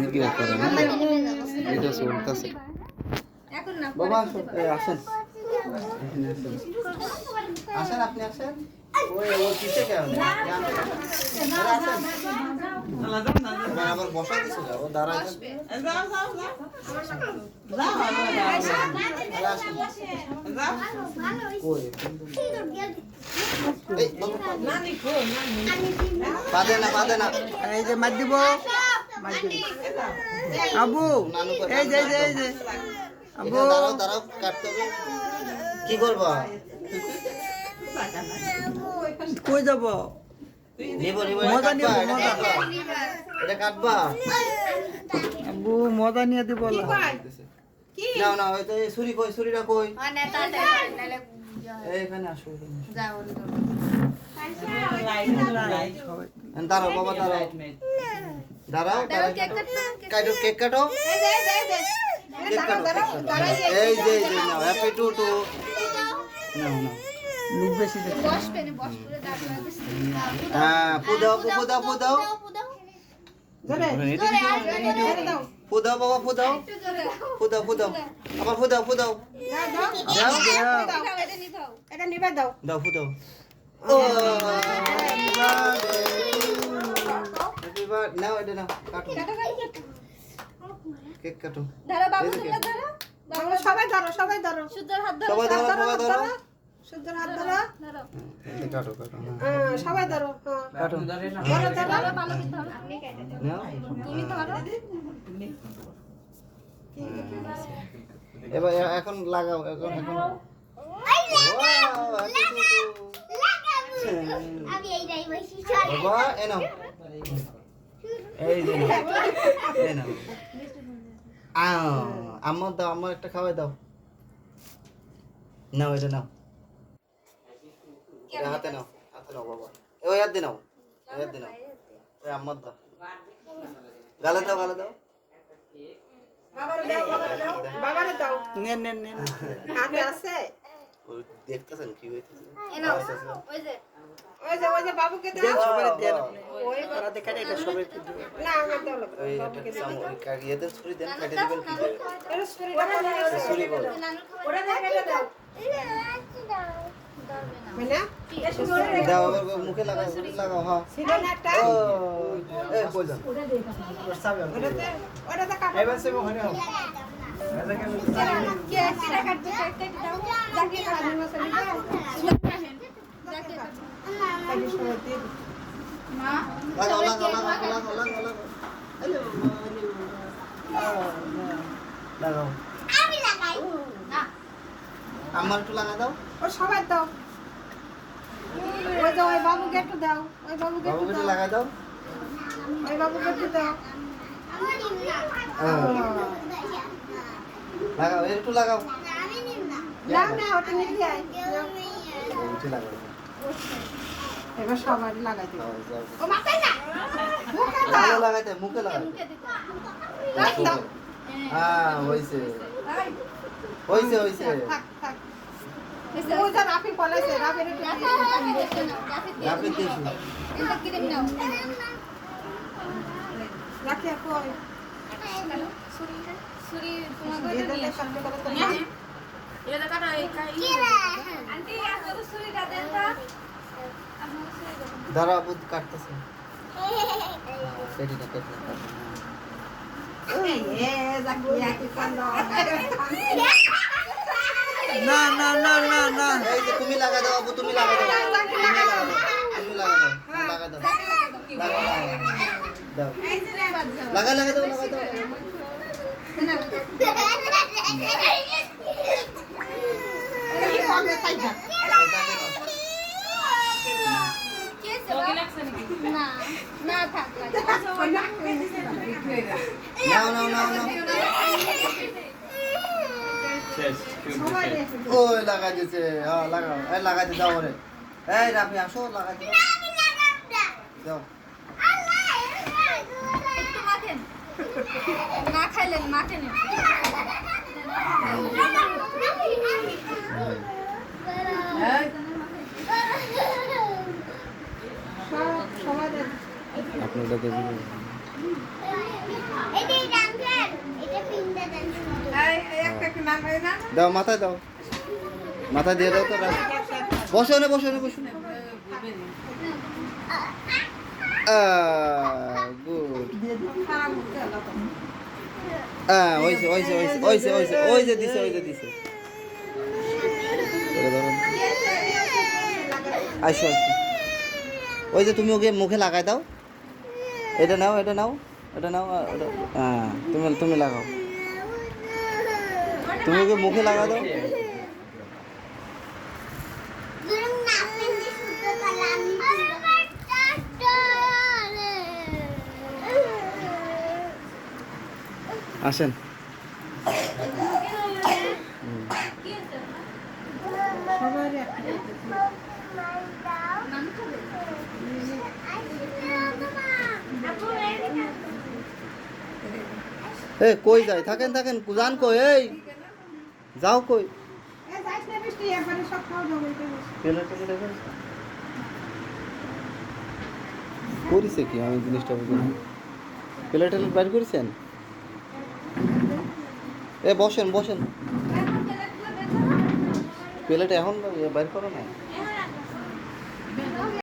Video করে না video চলতেছে বাবা আসুন এই আসেন এখানে আসেন। আসেন আপনি আসেন এই যে মার দিব। আবু এই যে এই যে। আবু। দাঁড়াও কাটতে কি করবা? কই যাব? মজা নিব, মজা। এটা কাটবা। আবু মজা নিয়ে দিব না না না ওই তো ছুরি কই ছুরিটা কই? আসো এখানে আসো। যাও দাঁড়াও বাবা দাঁড়াও। দাঁড়াও কেক কাটো কেক কাটো। এই যে এই যে কেক কাটো কেক কাটো। এই যে এই যে নাও হ্যাপি টু টু নাও নাও। লোক বেশি দেখে বস পেনে বস করে দাঁড় লাগবে হ্যাঁ ফুদাও ফুদাও ফুদাও। ধরে জোরে আর জোরে দাও। ফুদাও বাবা ফুদাও। ফুদাও ফুদাও। আবার ফুদাও ফুদাও। দাও দাও। এটা নিতে দাও দাও। ফুদাও। ও নাও এটা নাও কাটো। কেক কাটো ধরো বাবু ধরো। সবাই ধরো সবাই ধরো। সুন্দর হাত ধরো সবাই ধরো সবাই ধরো। হাত ধরো। সবাই ধরো এবার এখন লাগাও এখন এখন। আমার দাও আমার একটা খাওয়াই দাও। নাও এটা নাও। এটা হাতে নাও হাতে নাও বাবা। এ ওই হাত দিয়ে নাও ওই হাত দিয়ে নাও। ওই আমার দাও। গালে দাও গালে দাও। দেখতেছেন কি হইতেছে? ছুরি দেন কেটে দিবেন কি দেবে এটা ছুরিটা কোথায় আছে? ছুরি বল নানুর ওটা দিয়ে কেটে দাও হয় না দাও মুখে লাগাও লাগাও হ্যাঁ ছিল না একটা ও এই কই যান ওটাতে ওটাতে কাটো কে কেটে কাটবে কেটে দাও যাকে কাটবে যাকে কাটি সবাই দিয়ে দিও। মা লাগাও লাগাও লাগাও লাগাও লাগাও লাগাও লাগাও আমি লাগাই না আমার একটু লাগা দাও ও সবাই দাও ওই যে ওই বাবুকে একটু দাও ওই বাবুকে একটু দাও। লাগা দাও। ওই বাবুকে একটু দাও। আমি নিব না হ্যাঁ, লাগাও একটু লাগাও। না না ওটা এবার সবাই লাগাই দিও হ্যাঁ। ও মাথায় না। মুখে মুখে দিতে হ্যাঁ হইছে। হইছে হইছে। থাক থাক। ওই যে রাফি পলাইছে রাফির একটু যাতে দিয়ে দিও। আমি দেখতে নাও যাতে রাফি দিয়েছি এটা ক্রিম নাও রাখি আর কই ছুরি তোমার দিয়ে দিলে সামনে করে তো এটা কাটা এই কাই আন্টি আপনি তো ছুরিটা দেন তো আপনি ছুরি দেন দাঁড়া বুধ কাটতেছে কেটে না কেটে না এই এ জাকি জাকি কান্দ না না না না না। এই যে তুমি লাগা দাও আপু তুমি লাগা দাও। তুমি লাগা দাও। তুমি লাগা দাও লাগা দাও। লাগা দাও লাগা লাগা দাও লাগা দাও। না না থাক নাও নাও নাও নাও। সবাই রেখে দিও। ওই লাগাই দিছে হ্যাঁ লাগাও এই লাগাই দাও রে এই রাফি আসো লাগাই দিও দাও না খাইলেন সব সবাই দিও। মাথায় দাও। মাথায় দিয়ে দাও তো। বসো না বসো না বসো। গুড হ্যাঁ ওইসে ওইসে ওইসে ওইসে ওইসে ওই যে দিছে। ওই যে তুমি ওকে মুখে লাগাই দাও। এটা নাও এটা নাও এটা নাও হ্যাঁ তুমি তুমি লাগাও। তুমি ওকে মুখে লাগা দাও? আসেন। এ কই যায়? থাকেন থাকেন। যান কই? এই। যাও কই? বসে। করিছে কি? আমি জিনিসটা বুঝি না। প্লেট টেলেট বাইর করেছেন? এ বসেন বসেন। প্লেট এখন বাইর করো না।